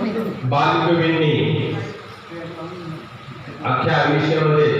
अजून किती मिळतील बालकवींनी अख्ख्या आयुष्यामध्ये